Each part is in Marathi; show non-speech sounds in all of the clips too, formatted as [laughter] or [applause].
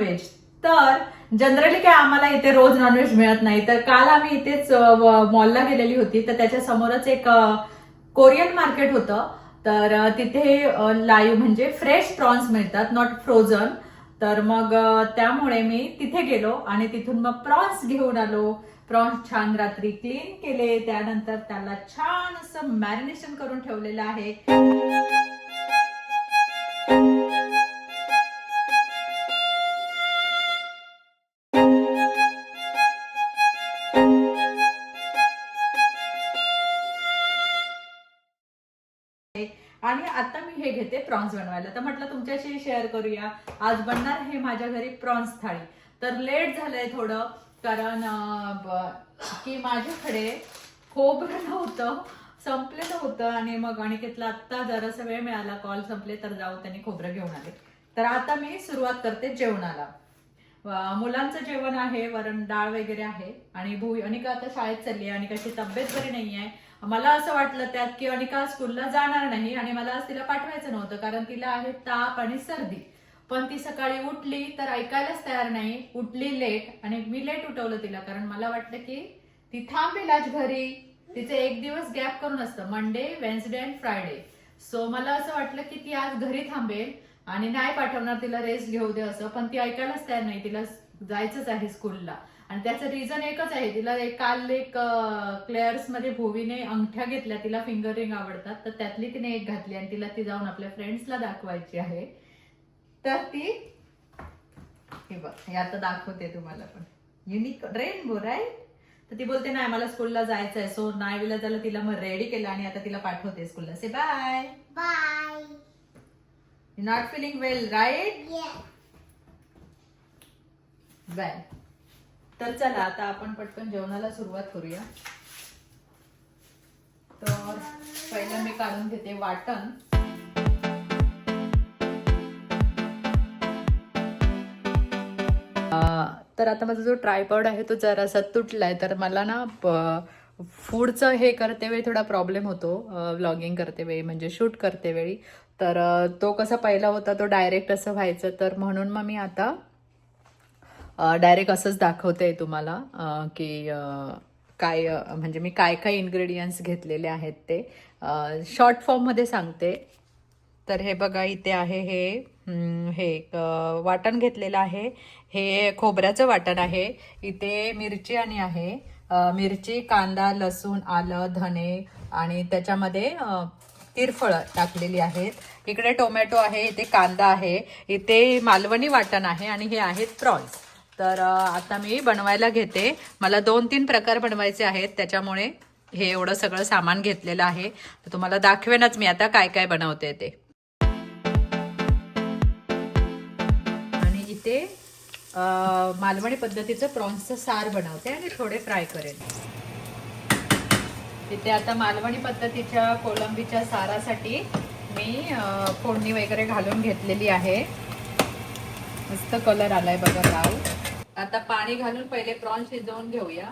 नॉनव्हेज तर जनरली काय आम्हाला इथे रोज नॉनव्हेज मिळत नाही. तर काल आम्ही इथेच मॉलला गेलेली होती. तर त्याच्या समोरच एक कोरियन मार्केट होतं. तर तिथे लाईव्ह म्हणजे फ्रेश प्रॉन्स मिळतात नॉट फ्रोझन तर मग त्यामुळे मी तिथे गेलो आणि तिथून मग प्रॉन्स घेऊन आलो. प्रॉन्स छान रात्री क्लीन केले. त्यानंतर त्याला छान असं मॅरिनेशन करून ठेवलेलं आहे. आणि आता मी हे घेते प्रॉन्स बनवायला. तर म्हटलं तुमच्याशी शेअर करूया. आज बनणार हे माझ्या घरी प्रॉन्स थाळी. तर लेट झालंय थोडं कारण की माझ्याकडे खोबरं [laughs] नव्हतं संपलेलं होतं आणि मग अनिकेतला आत्ता जरासा वेळ मिळाला कॉल संपले तर जाऊ त्यांनी खोबरं घेऊन आले. तर आता मी सुरुवात करते जेवणाला. मुलांचं जेवण आहे वरण डाळ वगैरे आहे. आणि भू अनिका आता शाळेत चालली आहे. आणि कशी तब्येत बरी नाही आहे मला असं वाटलं त्यात की अनिका स्कूलला जाणार नाही आणि मला आज तिला पाठवायचं नव्हतं कारण तिला आहे ताप आणि सर्दी. पण ती सकाळी उठली तर ऐकायलाच तयार नाही. उठली लेट आणि मी लेट उठवलं तिला कारण मला वाटलं की ती थांबेल आज घरी. तिचे एक दिवस गॅप करून असतं Monday Wednesday and Friday so मला असं वाटलं की ती आज घरी थांबेल आणि नाही पाठवणार तिला रेस्ट घेऊ दे असं पण ती ऐकायलाच तयार नाही. तिला जायचंच आहे स्कूलला. आणि त्याचं रिझन एकच आहे. तिला एक काल एक क्लेअर्समध्ये भूवीने अंगठ्या घेतल्या. तिला फिंगर रिंग आवडतात. तर त्यातली तिने एक घातली आणि तिला ती जाऊन आपल्या फ्रेंड्सला दाखवायची आहे. तर ती हे बघ हे आता दाखवते तुम्हाला पण. युनिक रेनबो राईट तर ती बोलते नाही मला स्कूलला जायचं आहे सो नाही विला झालं तिला मग रेडी केलं आणि आता तिला पाठवते स्कूलला say bye Bye. You not feeling well right. Bye तर चला आता आपण पटकन जेवणाला सुरुवात करूया. तर पहिलं मी काढून घेते वाटण. तर आता माझा जो ट्रायपॉड आहे तो जरासा तुटलाय तर मला ना फूडचं हे करते वेळी थोडा प्रॉब्लेम होतो. व्लॉगिंग करते वेळी म्हणजे शूट करते वेळी. तर तो कसा पहिला होता तो डायरेक्ट असं व्हायचं. तर म्हणून मग मी आता डायरेक्ट असंच दाखवते तुम्हाला की काय म्हणजे मी काय काय इन्ग्रेडियंट्स घेतलेले आहेत ते. शॉर्ट फॉर्ममध्ये सांगते. तर हे बघा इथे आहे हे हे वाटण घेतलेलं आहे. हे खोबऱ्याचं वाटण आहे. इथे मिरची आणि आहे मिरची कांदा लसूण आलं धने आणि त्याच्यामध्ये अ, तिरफळं टाकलेली आहेत. इकडे टोमॅटो आहे इथे कांदा आहे इथे मालवणी वाटण आहे आणि हे आहेत प्रॉन्स तर आता मी बनवायला घेते. मला दोन तीन प्रकार बनवायचे आहेत. त्याच्यामुळे हे एवढं सगळं सामान घेतलेलं आहे. तर तुम्हाला दाखवेनच मी आता काय काय बनवते ते. आणि इथे मालवणी पद्धतीचं प्रॉन्सचं सार बनवते आणि थोडे फ्राय करेन. इथे आता मालवणी पद्धतीच्या कोलंबीच्या सारासाठी मी फोडणी वगैरे घालून घेतलेली आहे. मस्त कलर आलाय बघा लाल आता पाणी घालून पहिले प्रॉन्स शिजवून घेऊया.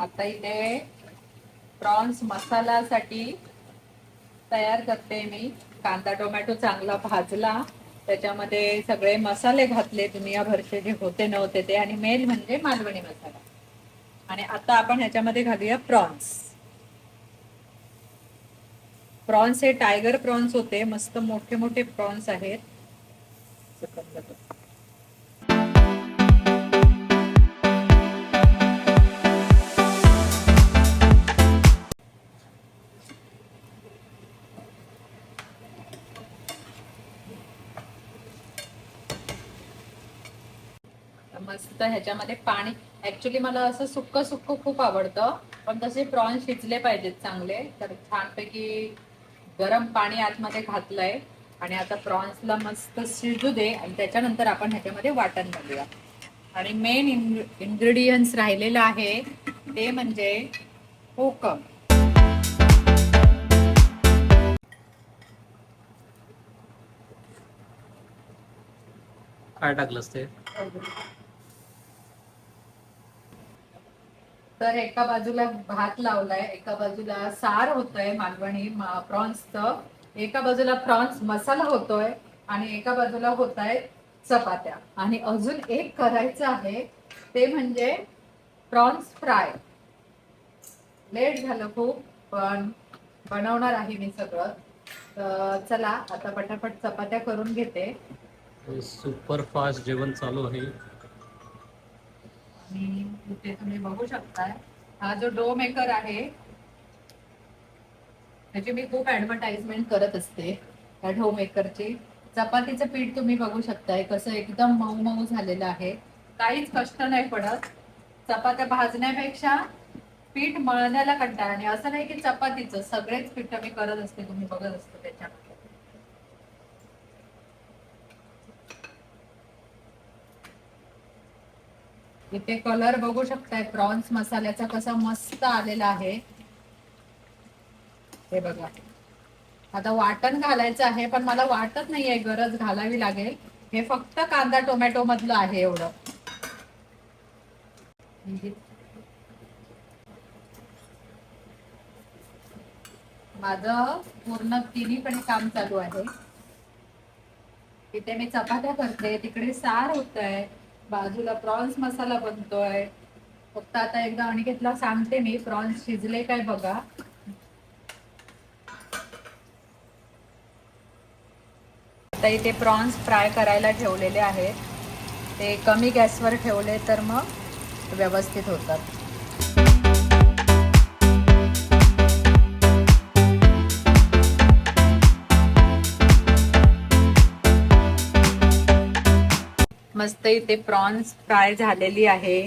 आता इथे प्रॉन्स मसाल्यासाठी तयार करते मी. कांदा टोमॅटो चांगला भाजला. त्याच्यामध्ये सगळे मसाले घातले दुनियाभरचे जे होते नव्हते ते. आणि मेन म्हणजे मालवणी मसाला. आणि आता आपण ह्याच्यामध्ये घालूया प्रॉन्स प्रॉन्स हे टायगर प्रॉन्स होते. मस्त मोठे मोठे प्रॉन्स आहेत. मस्त ह्याच्यामध्ये पाणी. ऍक्च्युली मला असं सुक्क सुक्क खूप आवडतं. पण तसे प्रॉन्स शिजले पाहिजेत चांगले. तर छानपैकी गरम पाणी आतमध्ये घातलंय. आणि आता प्रॉन्सला मस्त शिजू दे. आणि त्याच्यानंतर आपण ह्याच्यामध्ये वाटण घालूया आणि मेन इन्ग्रेडियंट्स राहिलेलं आहे ते म्हणजे कोकम. काय टाकलंस ते? तर एका बाजूला भात लावलाय एका बाजूला सार होतंय मालवणी प्रॉन्सचं एका बाजूला प्रॉन्स मसाला होतोय आणि एका बाजूला होत आहे चपात्या. आणि अजून एक करायचं आहे ते म्हणजे प्रॉन्स फ्राय. लेट झालं खूप पण बनवणार आहे मी सगळं. तर चला आता पटापट चपात्या करून घेते. सुपर फास्ट जेवण चालू आहे. आणि इथे तुम्ही बघू शकताय. हा जो डो मेकर आहे त्याची मी खूप ऍडव्हर्टाइजमेंट करत असते. त्या डो मेकरची. चपातीचं पीठ तुम्ही बघू शकताय कसं एकदम मऊ मऊ झालेलं आहे. काहीच कष्ट नाही पडत. चपात्या भाजण्यापेक्षा पीठ मळण्याला कंटाळा आणि असं नाही की चपातीचं सगळेच पीठ मी करत असते तुम्ही बघत असतो त्याच्यामध्ये. इथे कलर बघू शकताय. प्रॉन्स मसाल्याचा कसा मस्त आलेला आहे. हे बघा. आता वाटण घालायचं आहे पण मला वाटत नाहीये गरज घालावी लागेल. हे फक्त कांदा टोमॅटो मधलं आहे एवढं. माझं पूर्ण तिन्हीकडे काम चालू आहे. इथे मी चपात्या करते तिकडे सार होत आहे बाजूला प्रॉन्स मसाला बनतोय. फक्त आता एकदा अनिकेतला सांगते मी प्रॉन्स शिजले काय बघा. आता इथे प्रॉन्स फ्राय करायला ठेवलेले आहेत. ते कमी गॅसवर ठेवले तर मग व्यवस्थित होतात. मस्त इथे प्रॉन्स फ्राय झालेली आहे.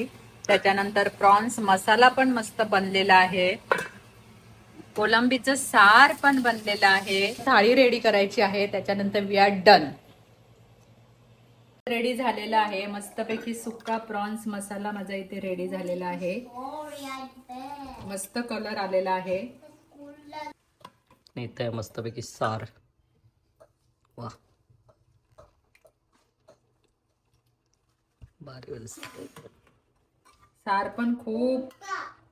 त्याच्यानंतर प्रॉन्स मसाला पण मस्त बनलेला आहे. कोलंबीचं सार पण बनलेलं आहे. थाळी रेडी करायची आहे. त्याच्यानंतर वी आर डन रेडी झालेला आहे. मस्तपैकी सुक्का प्रॉन्स मसाला माझा इथे रेडी झालेला आहे. मस्त कलर आलेला आहे. नाही मस्तपैकी सार. वा भारी सार. पण खूप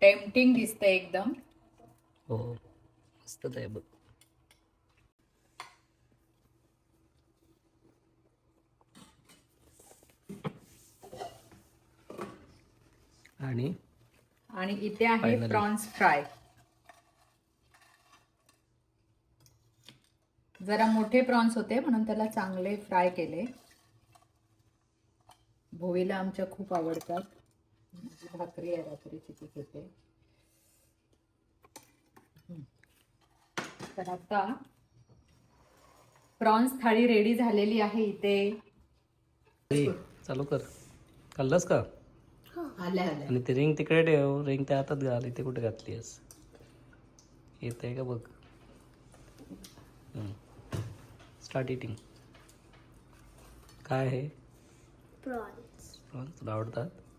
टेम्पटिंग दिसतंय एकदम. हो मस्त आहे बघ. आणि? आणि इथे आहे. Prawns fry. जरा मोठे प्रॉन्स होते म्हणून त्याला चांगले फ्राय केले. भोईला आमच्या खूप आवडतात. भाकरी आहे रात्रीची ती घेते. तर आता प्रॉन्स थाळी रेडी झालेली आहे इथे. चालू कर. खाल्लंस का? आल्या आल्या. आणि ते रिंग तिकडे ठेव. रिंग त्या हातात घाल. इथे कुठे घातली आहेस? येत आहे का बघ. स्टार्ट इटिंग काय आहे? प्रॉन्स प्रॉन्स तुला आवडतात हो